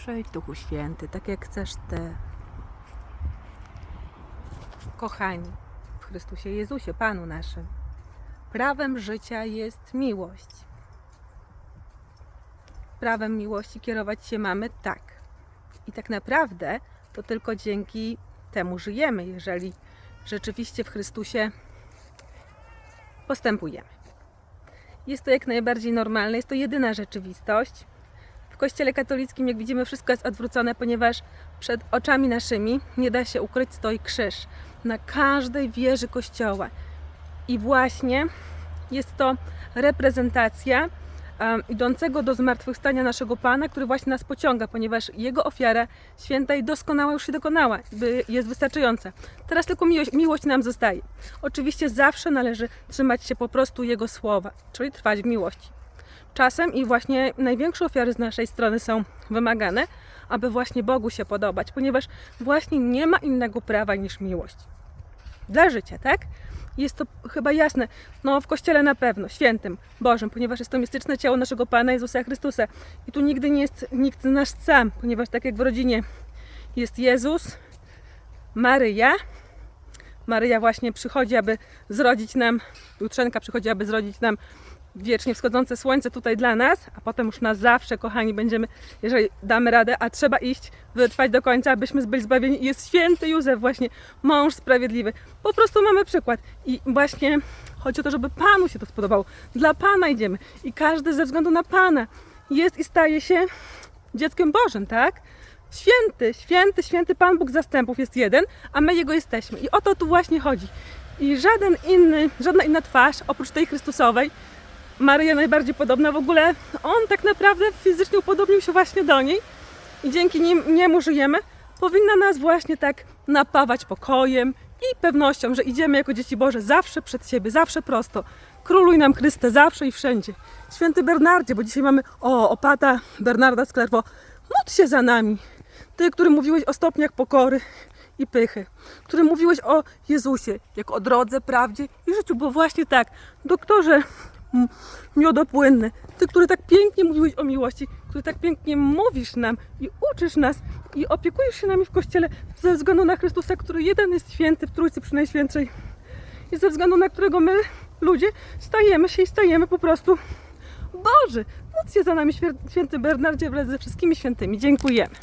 Przyjdź Duchu Święty, tak jak chcesz Ty. Kochani, w Chrystusie Jezusie, Panu naszym, prawem życia jest miłość. Prawem miłości kierować się mamy tak. I tak naprawdę to tylko dzięki temu żyjemy, jeżeli rzeczywiście w Chrystusie postępujemy. Jest to jak najbardziej normalne, jest to jedyna rzeczywistość. Kościele katolickim, jak widzimy, wszystko jest odwrócone, ponieważ przed oczami naszymi nie da się ukryć, stoi krzyż na każdej wieży Kościoła. I właśnie jest to reprezentacja um, idącego do zmartwychwstania naszego Pana, który właśnie nas pociąga, ponieważ Jego ofiara święta i doskonała już się dokonała, jest wystarczająca. Teraz tylko miłość, miłość nam zostaje. Oczywiście zawsze należy trzymać się po prostu Jego słowa, czyli trwać w miłości. Czasem i właśnie największe ofiary z naszej strony są wymagane, aby właśnie Bogu się podobać, ponieważ właśnie nie ma innego prawa niż miłość. Dla życia, tak? Jest to chyba jasne. No, w kościele na pewno, świętym, Bożym, ponieważ jest to mistyczne ciało naszego Pana Jezusa Chrystusa. I tu nigdy nie jest nikt z nas sam, ponieważ tak jak w rodzinie jest Jezus, Maryja. Maryja właśnie przychodzi, aby zrodzić nam, jutrzenka przychodzi, aby zrodzić nam wiecznie wschodzące słońce tutaj dla nas, a potem już na zawsze, kochani, będziemy, jeżeli damy radę, a trzeba iść, wytrwać do końca, abyśmy byli zbawieni. I jest święty Józef właśnie, mąż sprawiedliwy. Po prostu mamy przykład. I właśnie chodzi o to, żeby Panu się to spodobało. Dla Pana idziemy. I każdy ze względu na Pana jest i staje się dzieckiem Bożym, tak? Święty, święty, święty Pan Bóg zastępów jest jeden, a my Jego jesteśmy. I o to tu właśnie chodzi. I żaden inny, żadna inna twarz, oprócz tej Chrystusowej, Maryja najbardziej podobna w ogóle, on tak naprawdę fizycznie upodobnił się właśnie do niej i dzięki nim, niemu żyjemy, powinna nas właśnie tak napawać pokojem i pewnością, że idziemy jako dzieci Boże zawsze przed siebie, zawsze prosto. Króluj nam Chryste zawsze i wszędzie. Święty Bernardzie, bo dzisiaj mamy, o, opata Bernarda z Clairvaux, módl się za nami. Ty, który mówiłeś o stopniach pokory i pychy, który mówiłeś o Jezusie, jako o drodze, prawdzie i życiu, bo właśnie tak, doktorze miodopłynny, ty, który tak pięknie mówiłeś o miłości, który tak pięknie mówisz nam i uczysz nas i opiekujesz się nami w Kościele ze względu na Chrystusa, który jeden jest święty w Trójcy Przynajświętszej i ze względu na którego my, ludzie, stajemy się i stajemy po prostu Boży. Módl się za nami, świę- święty Bernardzie, wraz ze wszystkimi świętymi. Dziękujemy.